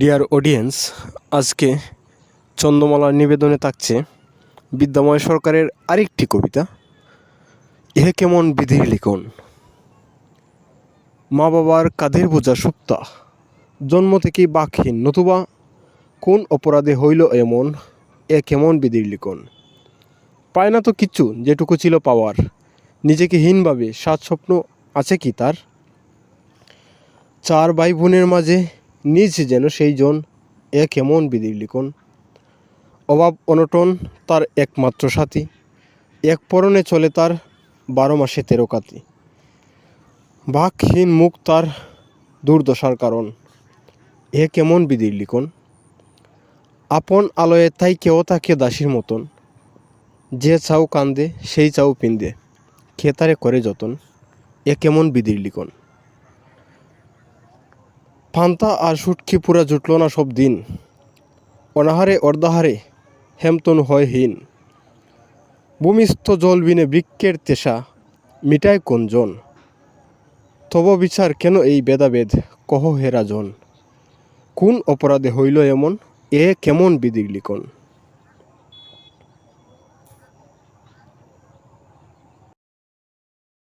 Dear audience আজকে চন্দ্রমালার নিবেদনে থাকছে বিদ্যাময় সরকারের আরেকটি কবিতা। ইহে কেমন বিধির লিখন? মা বাবার কাঁধের বোঝা সুপ্তা। জন্ম থেকেই বাকহীন নতুবা। কোন অপরাধে হইল এমন? এ কেমন বিধির লিখন? পায় না তো কিচ্ছু যেটুকু ছিল পাওয়ার। নিজেকে হীনভাবে সাত স্বপ্ন আছে কি তার? চার ভাই বোনের মাঝে নিজ যেন সেই জন এ কেমন বিধির লিখন। অভাব অনটন তার একমাত্র সাথী, এক পরনে চলে তার বারো মাসে তেরো কাতি। বাকহীন মুখ তার দুর্দশার কারণ এ কেমন বিধির লিখন। আপন আলোয় তাই কেউ তাকে দাসীর মতন, যে চাও কান্দে সেই চাও পিন্দে খেতারে করে যতন এ কেমন বিধির লিখন। পান্তা আর সুটকি পুরা জুটল না সব দিন। অনাহারে, অর্ধাহারে, হেমতন হয় হীন। ভূমিস্থ জল বিনে বৃক্ষের তেষা, মিটায় কোনজন তব বিচার কেন এই বেদাবেদ? কহ হেরা জন কোন অপরাধে হইল এমন? এ কেমন বিধির লিখন